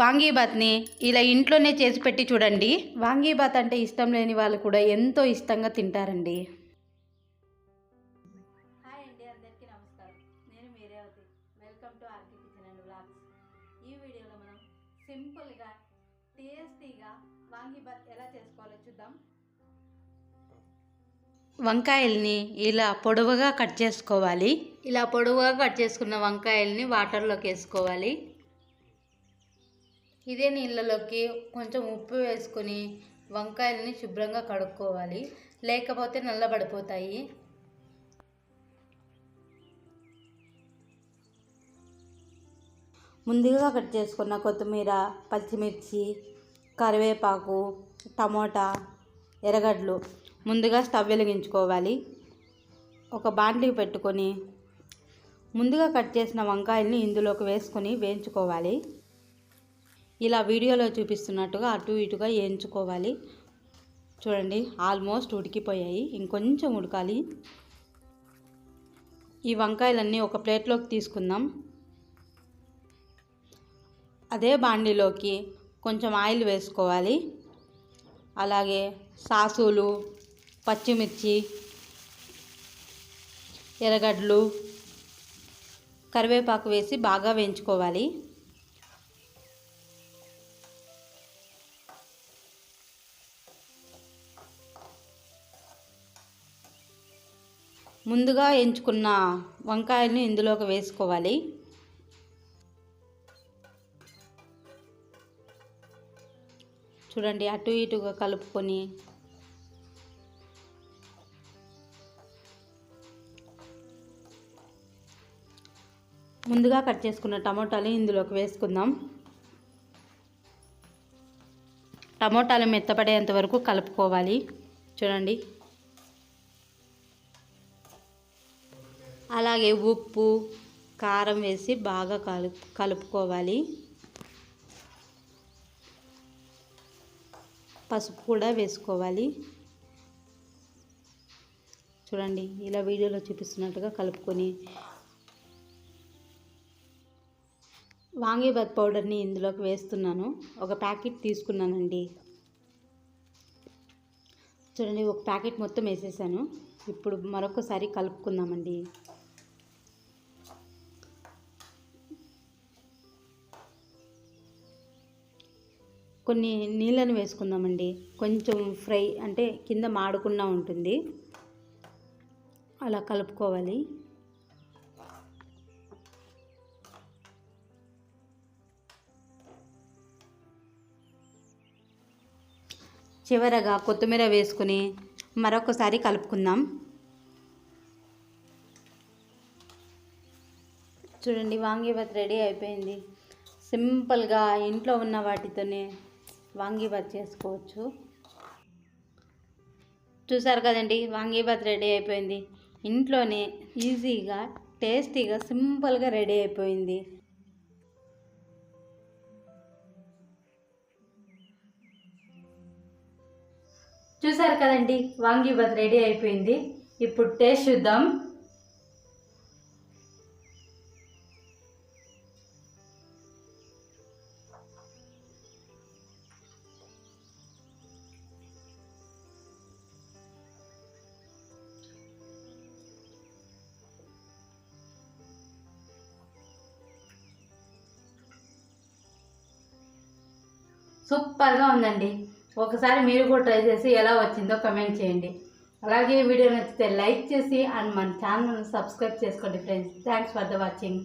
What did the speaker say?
వాంగీబాత్ని ఇలా ఇంట్లోనే చేసి పెట్టి చూడండి. వాంగీబాత్ అంటే ఇష్టం లేని వాళ్ళు కూడా ఎంతో ఇష్టంగా తింటారండి. హాయ్ అండి అందరికీ నమస్కారం. నేను మీరేవతి. Welcome to RK kitchen and blogs ఈ వీడియోలో మనం సింపుల్గా టేస్టీగా వాంగీబాత్ ఎలా చేసుకోవాలో చూద్దాం. వంకాయల్ని ఇలా పొడవుగా కట్ చేసుకోవాలి. ఇలా పొడవుగా కట్ చేసుకున్న వంకాయల్ని వాటర్లోకి వేసుకోవాలి. ఇదే నీళ్ళలోకి కొంచెం ఉప్పు వేసుకొని వంకాయలని శుభ్రంగా కడుక్కోవాలి. లేకపోతే నల్లబడిపోతాయి. ముందుగా కట్ చేసుకున్న కొత్తిమీర పచ్చిమిర్చి కరివేపాకు టమోటా ఎర్రగడ్డలు ముందుగా స్టవ్ వెలిగించుకోవాలి. ఒక బాండ్లీ పెట్టుకొని ముందుగా కట్ చేసిన వంకాయల్ని ఇందులోకి వేసుకొని వేయించుకోవాలి. ఇలా వీడియోలో చూపిస్తున్నట్టుగా అటు ఇటుగా వేయించుకోవాలి. చూడండి ఆల్మోస్ట్ ఉడికిపోయాయి. ఇంకొంచెం ఉడకాలి. ఈ వంకాయలన్నీ ఒక ప్లేట్లోకి తీసుకుందాం. అదే బాండీలోకి కొంచెం ఆయిల్ వేసుకోవాలి. అలాగే సాసులు పచ్చిమిర్చి ఎర్రగడ్డలు కరివేపాకు వేసి బాగా వేయించుకోవాలి. ముందుగా ఎంచుకున్న వంకాయలను ఇందులోకి వేసుకోవాలి. చూడండి అటు ఇటుగా కలుపుకొని ముందుగా కట్ చేసుకున్న టమోటాలు ఇందులోకి వేసుకుందాం. టమోటాలు మెత్తపడేంత వరకు కలుపుకోవాలి. చూడండి అలాగే ఉప్పు కారం వేసి బాగా కలు కలుపుకోవాలి. పసుపు కూడా వేసుకోవాలి. చూడండి ఇలా వీడియోలో చూపిస్తున్నట్టుగా కలుపుకొని. వాంగీబాత్ పౌడర్ని ఇందులోకి వేస్తున్నాను. ఒక ప్యాకెట్ తీసుకున్నానండి. చూడండి ఒక ప్యాకెట్ మొత్తం వేసేసాను. ఇప్పుడు మరొకసారి కలుపుకుందామండి. కొన్ని నీళ్ళను వేసుకుందామండి. కొంచెం ఫ్రై అంటే కింద మాడకుండా ఉంటుంది. అలా కలుపుకోవాలి. చివరగా కొత్తిమీర వేసుకుని మరొకసారి కలుపుకుందాం. చూడండి వాంగీవత్ రెడీ అయిపోయింది. సింపుల్గా ఇంట్లో ఉన్న వాటితోనే వాంగీబాత్ చేసుకోవచ్చు. చూసారు కదండి వాంగీబాత్ రెడీ అయిపోయింది. ఇంట్లోనే ఈజీగా టేస్టీగా సింపుల్గా రెడీ అయిపోయింది. చూసారు కదండి వాంగీబాత్ రెడీ అయిపోయింది. ఇప్పుడు టేస్ట్ చూద్దాం. సూపర్గా ఉందండి. ఒకసారి మీరు కూడా ట్రై చేసి ఎలా వచ్చిందో కమెంట్ చేయండి. అలాగే వీడియో నచ్చితే లైక్ చేసి అండ్ మన ఛానల్ని సబ్స్క్రైబ్ చేసుకోండి friends thanks for the watching